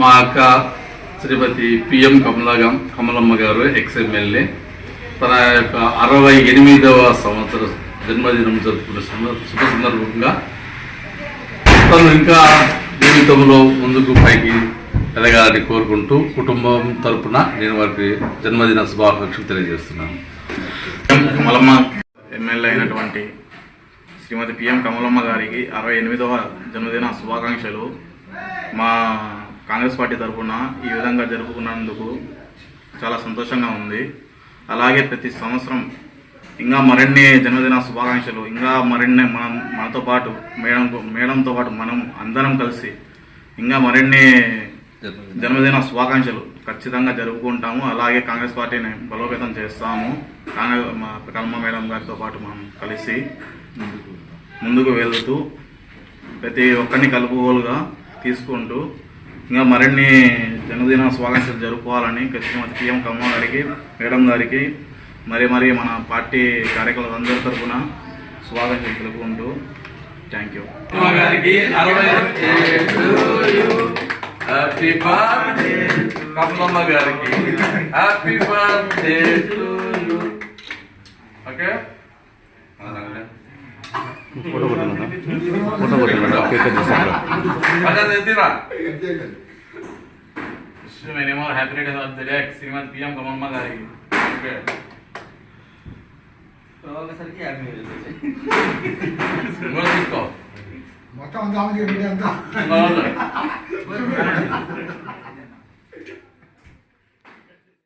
మా అక్క శ్రీమతి పిఎం కమలాగం కమలమ్మ గారు ఎక్స్ తన యొక్క అరవై ఎనిమిదవ సంవత్సర జన్మదినం జరుపుకున్న శుభ సందర్భంగా తను ఇంకా జీవితంలో ముందుకు పైకి ఎదగాలని కోరుకుంటూ కుటుంబం తరపున నేను వారికి జన్మదిన శుభాకాంక్షలు తెలియజేస్తున్నాను. కమలమ్మ ఎమ్మెల్యే అయినటువంటి శ్రీమతి పిఎం కమలమ్మ గారికి అరవై ఎనిమిదవ జన్మదిన శుభాకాంక్షలు. మా కాంగ్రెస్ పార్టీ తరఫున ఈ విధంగా జరుపుకున్నందుకు చాలా సంతోషంగా ఉంది. అలాగే ప్రతి సంవత్సరం ఇంకా మరిన్ని జన్మదిన శుభాకాంక్షలు ఇంకా మరిన్ని మనం మనతో పాటు మేడం మేడంతో పాటు మనం అందరం కలిసి ఇంకా మరిన్ని జన్మదిన శుభాకాంక్షలు ఖచ్చితంగా జరుపుకుంటాము. అలాగే కాంగ్రెస్ పార్టీని బలోపేతం చేస్తాము. కాంగ్రెస్ మా కల్మ మేడం గారితో పాటు మనం కలిసి ముందుకు వెళ్తూ ప్రతి ఒక్కరిని కలుపుగోలుగా తీసుకుంటూ ఇంకా మరిన్ని జన్మదిన శుభాకాంక్షలు జరుపుకోవాలని ఖచ్చితంగా పిఎం కమ్మ గారికి మేడం గారికి మరి మరి మన పార్టీ కార్యకర్తలందరి తరఫున స్వాగతం తెలుపుకుంటూ థ్యాంక్ యూ. గారికి హ్యాపీ బర్త్డే కమలమ్మ గారికి. Happy birthday okay? ఫోటో కొట్టినా ఫోటో కొట్టినా కేక్ తీసుకోండి అదే తెద్దిరా మేనేమో హ్యాపీ రేట్ బర్త్డే శ్రీమతి పిఎం కమ్మమ్మ గారికి ఓకే ఒకసారికి యాభై వేలు ఇంకో తీసుకో మొత్తం అంతా ఆమెకి బిడ్డ అంతా ఇంకో